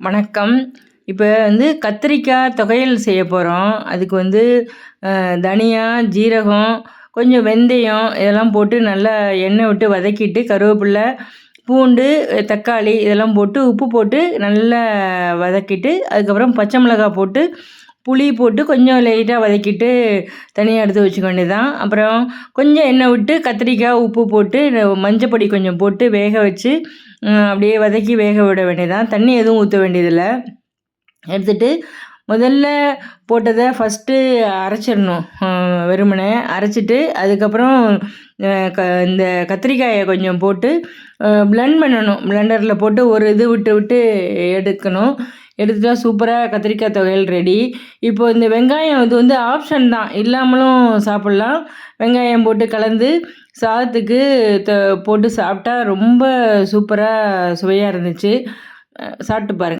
வணக்கம். இப்போ வந்து கத்திரிக்காய் துவையல் செய்ய போகிறோம் அதுக்கு வந்து தனியா ஜீரகம் கொஞ்சம் வெந்தயம் இதெல்லாம் போட்டு நல்லா எண்ணெய் விட்டு வதக்கிட்டு கருவேப்பில்லை பூண்டு தக்காளி இதெல்லாம் போட்டு உப்பு போட்டு நல்லா வதக்கிட்டு அதுக்கப்புறம் பச்சை மிளகாய் போட்டு புளி போட்டு கொஞ்சம் லைட்டாக வதக்கிட்டு தனியாக எடுத்து வச்சுக்க வேண்டியதான் அப்புறம் கொஞ்சம் எண்ணெய் விட்டு கத்திரிக்காய் உப்பு போட்டு மஞ்சப்பொடி கொஞ்சம் போட்டு வேக வச்சு அப்படியே வதக்கி வேக விட வேண்டியதான் தண்ணி எதுவும் ஊற்ற வேண்டியதில்லை. எடுத்துட்டு முதல்ல போட்டதை ஃபஸ்ட்டு அரைச்சிடணும் வெறுமனை. அரைச்சிட்டு அதுக்கப்புறம் க இந்த கத்திரிக்காயை கொஞ்சம் போட்டு பிளெண்ட் பண்ணணும். பிளெண்டரில் போட்டு ஒரு இது விட்டு விட்டு எடுக்கணும். எடுத்துட்டால் சூப்பராக கத்திரிக்காய் துவையல் ரெடி இப்போ இந்த வெங்காயம் இது வந்து ஆப்ஷன் தான். இல்லாமலும் சாப்பிட்லாம். வெங்காயம் போட்டு கலந்து சாதத்துக்கு த போட்டு சாப்பிட்டா ரொம்ப சூப்பராக சுவையாக இருந்துச்சு. சாப்பிட்டு பாருங்கள்